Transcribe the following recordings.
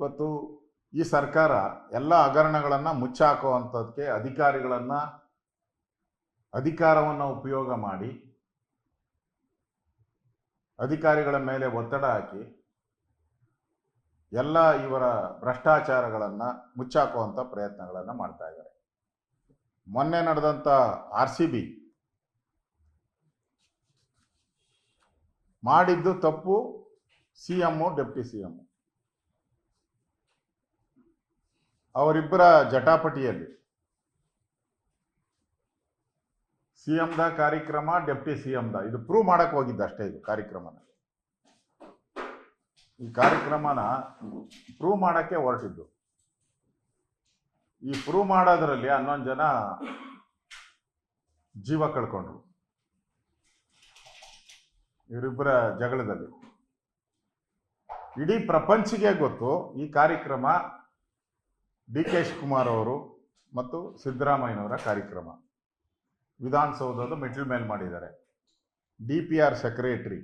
ಇವತ್ತು ಈ ಸರ್ಕಾರ ಎಲ್ಲ ಹಗರಣಗಳನ್ನು ಮುಚ್ಚಾಕುವಂಥದ್ದಕ್ಕೆ ಅಧಿಕಾರಿಗಳನ್ನು ಅಧಿಕಾರವನ್ನು ಉಪಯೋಗ ಮಾಡಿ ಅಧಿಕಾರಿಗಳ ಮೇಲೆ ಒತ್ತಡ ಹಾಕಿ ಎಲ್ಲ ಇವರ ಭ್ರಷ್ಟಾಚಾರಗಳನ್ನು ಮುಚ್ಚಾಕುವಂಥ ಪ್ರಯತ್ನಗಳನ್ನು ಮಾಡ್ತಾ ಇದ್ದಾರೆ. ಮೊನ್ನೆ ನಡೆದಂಥ ಆರ್ ಸಿ ಬಿ ಮಾಡಿದ್ದು ತಪ್ಪು, C M deputy C M ಅವರಿಬ್ಬರ ಜಟಾಪಟಿಯಲ್ಲಿ ಸಿ ದ ಕಾರ್ಯಕ್ರಮ, ಡೆಪ್ಟಿ ಸಿ ದ ಇದು ಪ್ರೂವ್ ಮಾಡಕ್ಕೆ ಹೋಗಿದ್ದ ಅಷ್ಟೇ ಇದು ಕಾರ್ಯಕ್ರಮನ. ಈ ಕಾರ್ಯಕ್ರಮನ ಪ್ರೂವ್ ಮಾಡಕ್ಕೆ ಹೊರಟಿದ್ದು. ಈ ಪ್ರೂವ್ ಮಾಡೋದ್ರಲ್ಲಿ ಹನ್ನೊಂದು ಜನ ಜೀವ ಕಳ್ಕೊಂಡ್ರು. ಇವರಿಬ್ಬರ ಜಗಳದಲ್ಲಿ. ಇಡೀ ಪ್ರಪಂಚಿಗೆ ಗೊತ್ತು ಈ ಕಾರ್ಯಕ್ರಮ ಡಿ ಕೆ ಶಿವಕುಮಾರ್ ಅವರು ಮತ್ತು ಸಿದ್ದರಾಮಯ್ಯನವರ ಕಾರ್ಯಕ್ರಮ. ವಿಧಾನಸೌಧದ ಮೆಟ್ಲ್ ಮೇಲೆ ಮಾಡಿದ್ದಾರೆ. D P R secretary.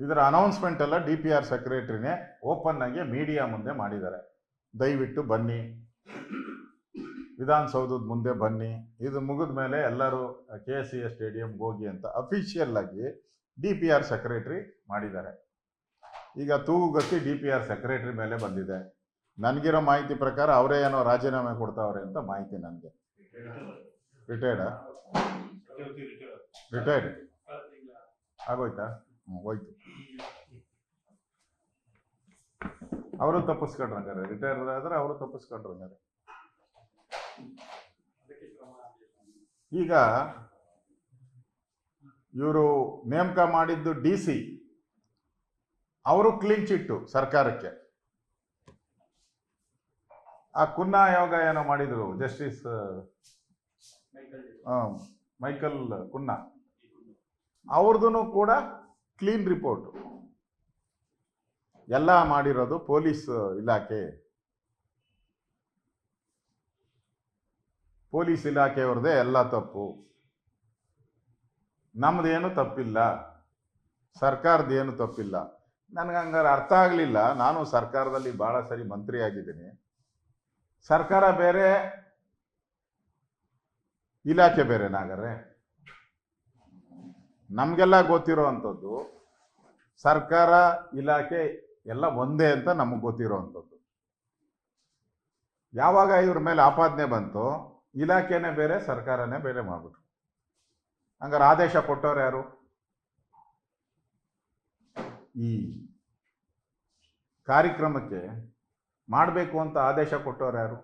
ಇದರ ಅನೌನ್ಸ್ಮೆಂಟ್ ಎಲ್ಲ ಡಿ ಪಿ ಆರ್ ಸೆಕ್ರೆಟ್ರಿನೇ ಓಪನ್ ಆಗಿ ಮೀಡಿಯಾ ಮುಂದೆ ಮಾಡಿದ್ದಾರೆ. ದಯವಿಟ್ಟು ಬನ್ನಿ. ವಿಧಾನಸೌಧದ ಮುಂದೆ ಬನ್ನಿ. ಇದು ಮುಗಿದ ಮೇಲೆ ಎಲ್ಲರೂ ಕೆ ಸಿ ಎಸ್ ಸ್ಟೇಡಿಯಂಗೆ ಹೋಗಿ ಅಂತ ಅಫಿಷಿಯಲ್ ಆಗಿ ಡಿ ಪಿ ಆರ್ ಸೆಕ್ರೆಟ್ರಿ ಮಾಡಿದ್ದಾರೆ. ಈಗ ತೂಗುಗತ್ತಿ ಡಿ ಪಿ ಆರ್ ಸೆಕ್ರೆಟರಿ ಮೇಲೆ ಬಂದಿದೆ. ನನಗಿರೋ ಮಾಹಿತಿ ಪ್ರಕಾರ ಅವರೇ ಏನೋ ರಾಜೀನಾಮೆ ಕೊಡ್ತಾವ್ರೆ ಅಂತ ಮಾಹಿತಿ ನನಗೆ. ರಿಟೈರ್ಡ್ ರಿಟೈರ್ಡ್ ಆಗೋಯ್ತಾ? ಹೋಯ್ತು. ಅವರು ತಪ್ಪಿಸ್ಕೊಂಡ್ರು ಹಂಗಾರೆ. ರಿಟೈರ್ ಆದರೆ ಅವರು ತಪ್ಪಿಸ್ಕೊಂಡ್ರು ಈಗ ಇವರು ನೇಮಕ ಮಾಡಿದ್ದು ಡಿ ಸಿ. ಅವರು ಕ್ಲೀನ್ ಚಿಟ್ಟು ಸರ್ಕಾರಕ್ಕೆ. ಆ ಕುನ್ನ ಆಯೋಗ ಏನೋ ಮಾಡಿದ್ರು ಜಸ್ಟಿಸ್ ಮೈಕಲ್ ಕುನ್ನ. ಅವ್ರದ್ದು ಕೂಡ ಕ್ಲೀನ್ ರಿಪೋರ್ಟ್ ಎಲ್ಲ ಮಾಡಿರೋದು ಪೊಲೀಸ್ ಇಲಾಖೆ. ಪೊಲೀಸ್ ಇಲಾಖೆಯವ್ರದ್ದೇ ಎಲ್ಲ ತಪ್ಪು. ನಮ್ದೇನು ತಪ್ಪಿಲ್ಲ. ಸರ್ಕಾರದೇನು ತಪ್ಪಿಲ್ಲ. ನನಗೆ ಹಂಗಾರೆ ಅರ್ಥ ಆಗಲಿಲ್ಲ. ನಾನು ಸರ್ಕಾರದಲ್ಲಿ ಭಾಳ ಸರಿ ಮಂತ್ರಿ ಆಗಿದ್ದೀನಿ ಸರ್ಕಾರ ಬೇರೆ, ಇಲಾಖೆ ಬೇರೆ ನಾಗರೆ. ನಮಗೆಲ್ಲ ಗೊತ್ತಿರೋ ಅಂಥದ್ದು ಸರ್ಕಾರ, ಇಲಾಖೆ ಎಲ್ಲ ಒಂದೇ ಅಂತ ನಮಗೆ ಗೊತ್ತಿರೋ ಅಂಥದ್ದು ಯಾವಾಗ ಇವ್ರ ಮೇಲೆ ಆಪಾದನೆ ಬಂತು, ಇಲಾಖೆನೇ ಬೇರೆ, ಸರ್ಕಾರನೇ ಬೇರೆ ಮಾಡ್ಬಿಟ್ರು. ಹಂಗಾರೆ ಆದೇಶ ಕೊಟ್ಟವ್ರು ಯಾರು? ಈ ಕಾರ್ಯಕ್ರಮಕ್ಕೆ ಮಾಡಬೇಕು ಅಂತ ಆದೇಶ ಕೊಟ್ಟವ್ರು ಯಾರು?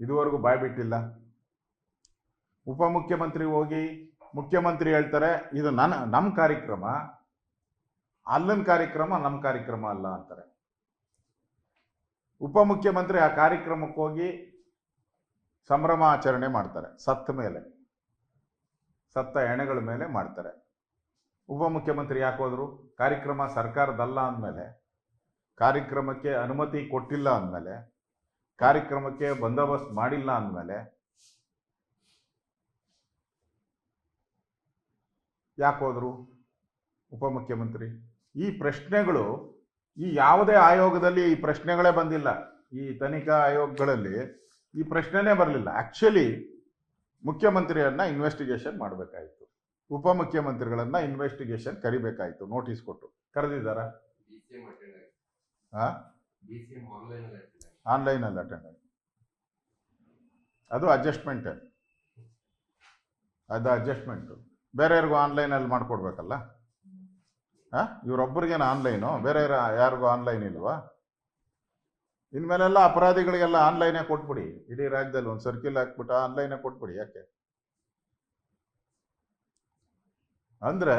ಇದುವರೆಗೂ ಬಾಯ್ಬಿಟ್ಟಿಲ್ಲ ಉಪಮುಖ್ಯಮಂತ್ರಿ ಹೋಗಿ ಮುಖ್ಯಮಂತ್ರಿ ಹೇಳ್ತಾರೆ, ಇದು ನನ್ನ ನಮ್ಮ ಕಾರ್ಯಕ್ರಮ, ಅಲ್ಲನ ಕಾರ್ಯಕ್ರಮ ನಮ್ಮ ಕಾರ್ಯಕ್ರಮ ಅಲ್ಲ ಅಂತಾರೆ. ಉಪಮುಖ್ಯಮಂತ್ರಿ ಆ ಕಾರ್ಯಕ್ರಮಕ್ಕೆ ಹೋಗಿ ಸಂಭ್ರಮ ಆಚರಣೆ ಮಾಡ್ತಾರೆ, ಸತ್ತ ಮೇಲೆ, ಸತ್ತ ಎಣೆಗಳ ಮೇಲೆ ಮಾಡ್ತಾರೆ. ಉಪಮುಖ್ಯಮಂತ್ರಿ ಯಾಕೆ ಹೋದ್ರು? ಕಾರ್ಯಕ್ರಮ ಸರ್ಕಾರದಲ್ಲ ಅಂದಮೇಲೆ, ಕಾರ್ಯಕ್ರಮಕ್ಕೆ ಅನುಮತಿ ಕೊಟ್ಟಿಲ್ಲ ಅಂದಮೇಲೆ, ಕಾರ್ಯಕ್ರಮಕ್ಕೆ ಬಂದೋಬಸ್ತ್ ಮಾಡಿಲ್ಲ ಅಂದಮೇಲೆ ಯಾಕೆ ಹೋದ್ರು ಉಪಮುಖ್ಯಮಂತ್ರಿ? ಈ ಪ್ರಶ್ನೆಗಳು, ಈ ಯಾವುದೇ ಆಯೋಗದಲ್ಲಿ ಈ ಪ್ರಶ್ನೆಗಳೇ ಬಂದಿಲ್ಲ. ಈ ತನಿಖಾ ಆಯೋಗಗಳಲ್ಲಿ ಈ ಪ್ರಶ್ನೆನೇ ಬರಲಿಲ್ಲ. ಆ್ಯಕ್ಚುಲಿ ಮುಖ್ಯಮಂತ್ರಿಯನ್ನ ಇನ್ವೆಸ್ಟಿಗೇಷನ್ ಮಾಡಬೇಕಾಯಿತು. ಉಪಮುಖ್ಯಮಂತ್ರಿಗಳನ್ನ ಇನ್ವೆಸ್ಟಿಗೇಷನ್ ಕರಿಬೇಕಾಯ್ತು ನೋಟಿಸ್ ಕೊಟ್ಟು. ಕರೆದಿದ್ದಾರ? ಆನ್ಲೈನಲ್ಲಿ ಅಟೆಂಡ್ ಆಗಿ ಅದು ಅಡ್ಜಸ್ಟ್ಮೆಂಟ್ ಅದು ಅಡ್ಜಸ್ಟ್ಮೆಂಟು ಬೇರೆಯವ್ರಿಗೂ ಆನ್ಲೈನಲ್ಲಿ ಮಾಡಿಕೊಡ್ಬೇಕಲ್ಲ? ಹಾಂ ಇವರೊಬ್ಬರಿಗೇನು ಆನ್ಲೈನು ಬೇರೆ ಯಾರಿಗೂ ಆನ್ಲೈನ್ ಇಲ್ವಾ? ಇನ್ಮೇಲೆಲ್ಲ ಅಪರಾಧಿಗಳಿಗೆಲ್ಲ ಆನ್ಲೈನೇ ಕೊಟ್ಬಿಡಿ. ಇಡೀ ರಾಜ್ಯದಲ್ಲಿ ಒಂದು ಸರ್ಕಿಲ್ ಹಾಕ್ಬಿಟ್ಟು ಆನ್ಲೈನೇ ಕೊಟ್ಬಿಡಿ ಯಾಕೆ? ಅಂದರೆ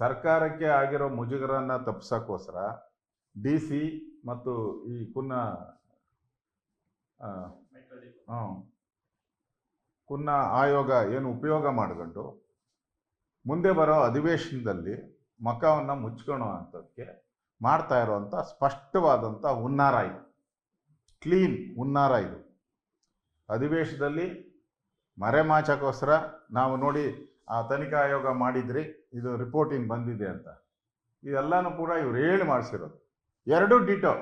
ಸರ್ಕಾರಕ್ಕೆ ಆಗಿರೋ ಮುಜುಗರನ್ನ ತಪ್ಪಿಸೋಕ್ಕೋಸ್ಕರ ಡಿ ಸಿ ಮತ್ತು ಈ ಕುನ್ನ. ಕುನ್ನ ಆಯೋಗ ಏನು ಉಪಯೋಗ ಮಾಡಿಕೊಂಡು ಮುಂದೆ ಬರೋ ಅಧಿವೇಶನದಲ್ಲಿ ಮಖವನ್ನು ಮುಚ್ಕೊಳೋ ಅಂಥದ್ದಕ್ಕೆ ಮಾಡ್ತಾ ಇರೋವಂಥ ಸ್ಪಷ್ಟವಾದಂಥ ಹುನ್ನಾರ ಇದು ಕ್ಲೀನ್ ಹುನ್ನಾರ ಇದು ಅಧಿವೇಶನದಲ್ಲಿ ಮರೆಮಾಚಕ್ಕೋಸ್ಕರ ನಾವು ನೋಡಿ ತನಿಖಾ ಆಯೋಗ ಮಾಡಿದ್ರಿ, ಇದು ರಿಪೋರ್ಟಿಂಗ್ ಬಂದಿದೆ ಅಂತ. ಇದೆಲ್ಲನೂ ಕೂಡ ಇವ್ರು ಹೇಳಿ ಮಾಡಿಸಿರೋದು. ಎರಡು ಡಿಟೋ.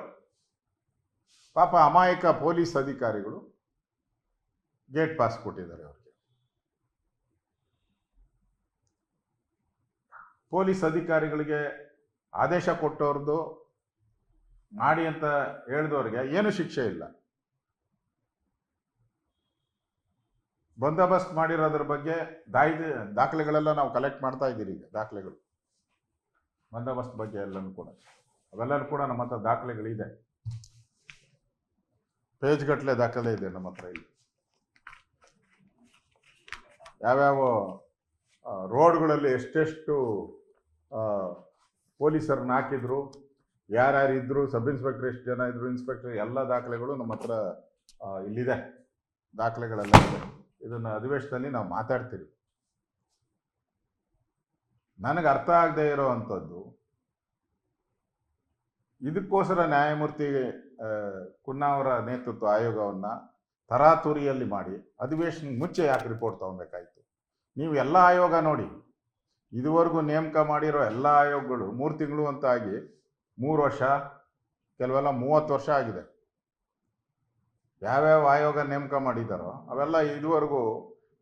ಪಾಪ ಅಮಾಯಕ ಪೊಲೀಸ್ ಅಧಿಕಾರಿಗಳು ಗೇಟ್ ಪಾಸ್ ಕೊಟ್ಟಿದ್ದಾರೆ ಅವ್ರಿಗೆ. ಪೊಲೀಸ್ ಅಧಿಕಾರಿಗಳಿಗೆ ಆದೇಶ ಕೊಟ್ಟವ್ರದ್ದು, ಮಾಡಿ ಅಂತ ಹೇಳಿದವ್ರಿಗೆ ಏನು ಶಿಕ್ಷೆ ಇಲ್ಲ. ಬಂದೋಬಸ್ತ್ ಮಾಡಿರೋದ್ರ ಬಗ್ಗೆ ದಾಯಿ ದಾಖಲೆಗಳೆಲ್ಲ ನಾವು ಕಲೆಕ್ಟ್ ಮಾಡ್ತಾ ಇದ್ದೀರಿ ಈಗ, ದಾಖಲೆಗಳು. ಬಂದೋಬಸ್ತ್ ಬಗ್ಗೆ ಎಲ್ಲನೂ ಕೂಡ. ಅವೆಲ್ಲರೂ ಕೂಡ ನಮ್ಮ ಹತ್ರ ದಾಖಲೆಗಳಿದೆ. ಪೇಜ್ ಗಟ್ಟಲೆ ದಾಖಲೆ ಇದೆ ನಮ್ಮ ಹತ್ರ ಇಲ್ಲಿ. ಯಾವ್ಯಾವ ರೋಡ್ಗಳಲ್ಲಿ ಎಷ್ಟೆಷ್ಟು ಪೊಲೀಸರನ್ನ ಹಾಕಿದ್ರು, ಯಾರ್ಯಾರು ಇದ್ರು, ಸಬ್ ಇನ್ಸ್ಪೆಕ್ಟರ್ ಎಷ್ಟು ಜನ ಇದ್ರು, ಇನ್ಸ್ಪೆಕ್ಟರ್ ಎಲ್ಲ ದಾಖಲೆಗಳು ನಮ್ಮ ಹತ್ರ ಇಲ್ಲಿದೆ. ದಾಖಲೆಗಳೆಲ್ಲ ಇದೆ. ಇದನ್ನ ಅಧಿವೇಶನದಲ್ಲಿ ನಾವು ಮಾತಾಡ್ತೀವಿ. ನನಗೆ ಅರ್ಥ ಆಗದೆ ಇರೋ ಅಂಥದ್ದು, ಇದಕ್ಕೋಸ್ಕರ ನ್ಯಾಯಮೂರ್ತಿ ಕುನ್ನಾವರ ನೇತೃತ್ವ ಆಯೋಗವನ್ನು ತರಾತುರಿಯಲ್ಲಿ ಮಾಡಿ ಅಧಿವೇಶನ ಮುಂಚೆ ಯಾಕೆ ರಿಪೋರ್ಟ್ ತಗೊಬೇಕಾಯ್ತು ನೀವು ಎಲ್ಲ ಆಯೋಗ ನೋಡಿ, ಇದುವರೆಗೂ ನೇಮಕ ಮಾಡಿರೋ ಎಲ್ಲ ಆಯೋಗಗಳು ಮೂರು ತಿಂಗಳು ಅಂತ ಆಗಿ ಮೂರು ವರ್ಷ, ಕೆಲವೆಲ್ಲ ಮೂವತ್ತು ವರ್ಷ ಆಗಿದೆ. ಯಾವ್ಯಾವ ಆಯೋಗ ನೇಮಕ ಮಾಡಿದಾರೋ ಅವೆಲ್ಲ ಇದುವರೆಗೂ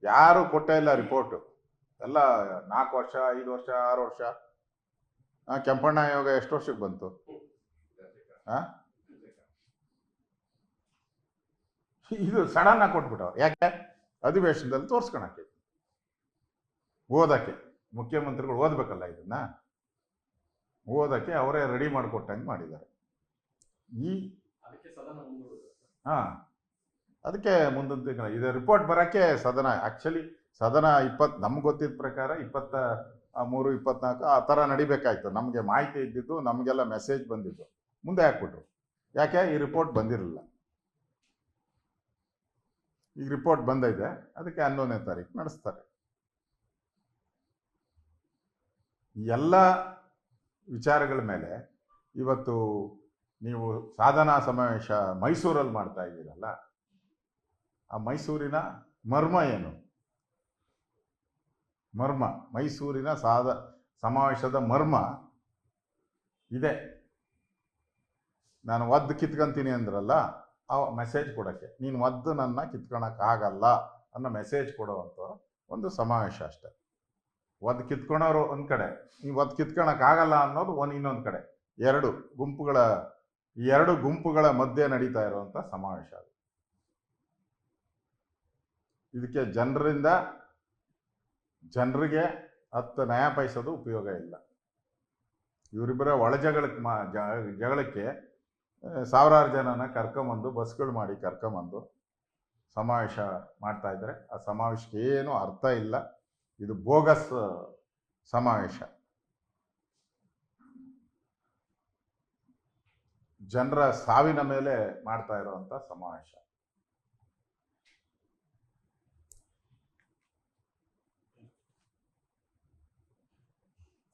ಯಾರು ಕೊಟ್ಟೇ ಇಲ್ಲ ರಿಪೋರ್ಟು ಎಲ್ಲ ನಾಲ್ಕು ವರ್ಷ ಐದು ವರ್ಷ ಆರು ವರ್ಷ. ಕೆಂಪಣ್ಣ ಆಯೋಗ ಎಷ್ಟು ವರ್ಷಕ್ಕೆ ಬಂತು? ಇದು ಸಡನ್ ಆಗಿ ಕೊಟ್ಬಿಟ್ಟವ್ರು. ಯಾಕೆ? ಅಧಿವೇಶನದಲ್ಲಿ ತೋರಿಸ್ಕೊಳಕ್ಕೆ. ಓದಕ್ಕೆ. ಮುಖ್ಯಮಂತ್ರಿಗಳು ಓದ್ಬೇಕಲ್ಲ ಇದನ್ನ? ಓದಕ್ಕೆ ಅವರೇ ರೆಡಿ ಮಾಡಿಕೊಟ್ಟಂಗೆ ಮಾಡಿದ್ದಾರೆ. ಈ ಹಾ. ಅದಕ್ಕೆ ಮುಂದಿನ ತಿಂಗಳ. ಇದು ರಿಪೋರ್ಟ್ ಬರೋಕ್ಕೆ ಸದನ ಆ್ಯಕ್ಚುಲಿ ಸದನ ಇಪ್ಪತ್ತು ನಮ್ಗೆ ಗೊತ್ತಿದ್ದ ಪ್ರಕಾರ ಇಪ್ಪತ್ತ ಮೂರು, ಇಪ್ಪತ್ನಾಲ್ಕು ಆ ಥರ ನಡಿಬೇಕಾಯ್ತು. ನಮಗೆ ಮಾಹಿತಿ ಇದ್ದಿದ್ದು, ನಮಗೆಲ್ಲ ಮೆಸೇಜ್ ಬಂದಿದ್ದು. ಮುಂದೆ ಹಾಕ್ಬಿಟ್ರು. ಯಾಕೆ? ಈ ರಿಪೋರ್ಟ್ ಬಂದಿರಲಿಲ್ಲ. ಈಗ ರಿಪೋರ್ಟ್ ಬಂದೈತೆ. ಅದಕ್ಕೆ ಹನ್ನೊಂದನೇ ತಾರೀಕು ನಡೆಸ್ತಾರೆ. ಎಲ್ಲ ವಿಚಾರಗಳ ಮೇಲೆ ಇವತ್ತು ನೀವು ಸಾಧನಾ ಸಮಾವೇಶ ಮೈಸೂರಲ್ಲಿ ಮಾಡ್ತಾ ಇದ್ದೀರಲ್ಲ ಆ ಮೈಸೂರಿನ ಮರ್ಮ ಏನು? ಮರ್ಮ, ಮೈಸೂರಿನ ಸಾಧ ಸಮಾವೇಶದ ಮರ್ಮ ಇದೆ. ನಾನು ಒದ್ದು ಕಿತ್ಕೊಂತೀನಿ ಅಂದ್ರಲ್ಲ, ಆ ಮೆಸೇಜ್ ಕೊಡೋಕ್ಕೆ. ನೀನು ಒದ್ದು ನನ್ನ ಕಿತ್ಕೊಳಕ್ಕಾಗಲ್ಲ ಅನ್ನೋ ಮೆಸೇಜ್ ಕೊಡೋವಂಥ ಒಂದು ಸಮಾವೇಶ ಅಷ್ಟೆ. ಒದ್ದು ಕಿತ್ಕೊಳೋರು ಒಂದು ಕಡೆ, ನೀವು ಒದ್ದು ಕಿತ್ಕೊಳಕ್ಕಾಗಲ್ಲ ಅನ್ನೋದು ಒಂದು ಇನ್ನೊಂದು ಕಡೆ. ಎರಡು ಗುಂಪುಗಳ ಎರಡು ಗುಂಪುಗಳ ಮಧ್ಯೆ ನಡೀತಾ ಇರುವಂಥ ಸಮಾವೇಶ ಅದು. ಇದಕ್ಕೆ ಜನರಿಂದ ಜನರಿಗೆ ಹತ್ತು ನ್ಯಾಯ ಪೈಸದು ಉಪಯೋಗ ಇಲ್ಲ. ಇವರಿಬ್ಬರ ಒಳ ಜಗಳಕ್ಕೆ ಮಾ ಜಗಳಕ್ಕೆ ಸಾವಿರಾರು ಜನನ ಕರ್ಕೊಂಬಂದು, ಬಸ್ಗಳು ಮಾಡಿ ಕರ್ಕೊಂಬಂದು ಸಮಾವೇಶ ಮಾಡ್ತಾ ಇದ್ದಾರೆ. ಆ ಸಮಾವೇಶಕ್ಕೆ ಏನೂ ಅರ್ಥ ಇಲ್ಲ. ಇದು ಬೋಗಸ್ ಸಮಾವೇಶ. ಜನರ ಸಾವಿನ ಮೇಲೆ ಮಾಡ್ತಾ ಇರುವಂಥ ಸಮಾವೇಶ.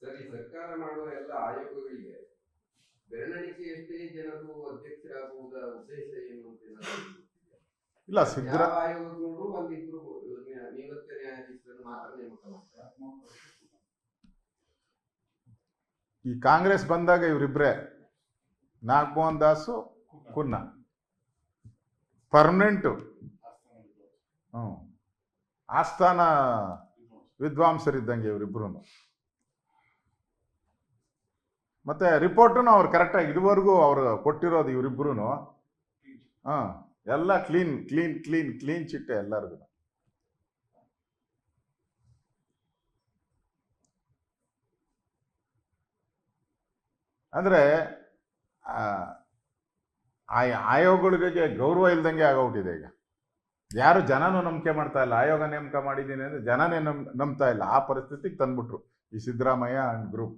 ಸರಿ ಸರ್ಕಾರ ಮಾಡುವ ಎಲ್ಲ ಆಯೋಗಗಳಿಗೆ ಬೆರಳಿಕೆಯಷ್ಟೇ ಜನರು ಅಧ್ಯಕ್ಷರಾಗುವುದ ಉದ್ದೇಶ ಏನು ಅಂತ? ಇಲ್ಲ ಸಿದ್ದರ ಆಯೋಗಗಳು ಒಂದಿಬ್ರು ನಿವೃತ್ತ ನ್ಯಾಯಾಧೀಶರನ್ನು ಮಾತ್ರ ನೇಮಕ ಮಾಡ್ತಾರೆ. ಈ ಕಾಂಗ್ರೆಸ್ ಬಂದಾಗ ಇವರಿಬ್ರೆ ನಾಗಮೋಹನ್ ದಾಸು ಕುನ್ನ. ಪರ್ಮನೆಂಟು. ಹ್ಞೂ ಆಸ್ಥಾನ ವಿದ್ವಾಂಸರಿದ್ದಂಗೆ ಇವರಿಬ್ರು ಮತ್ತೆ ರಿಪೋರ್ಟನ್ನು ಅವ್ರು ಕರೆಕ್ಟಾಗಿ ಇದುವರೆಗೂ ಅವ್ರು ಕೊಟ್ಟಿರೋದು ಇವರಿಬ್ರು ಹಾಂ, ಎಲ್ಲ ಕ್ಲೀನ್ ಕ್ಲೀನ್ ಕ್ಲೀನ್ ಕ್ಲೀನ್ ಚಿಟ್ಟೆ ಎಲ್ಲರಿಗೂ ಅಂದರೆ, ಆ ಆಯೋಗಗಳಿಗೆ ಗೌರವ ಇಲ್ದಂಗೆ ಆಗೋಗ್ಬಿಟ್ಟಿದೆ ಈಗ. ಯಾರು ಜನನೂ ನಂಬಿಕೆ ಮಾಡ್ತಾ ಇಲ್ಲ. ಆಯೋಗ ನೇಮಕ ಮಾಡಿದ್ದೀನಿ ಅಂದರೆ ಜನನೇ ನಂಬ್ತಾ ಇಲ್ಲ. ಆ ಪರಿಸ್ಥಿತಿಗೆ ತಂದ್ಬಿಟ್ರು ಈ ಸಿದ್ದರಾಮಯ್ಯ ಅಂಡ್ ಗ್ರೂಪ್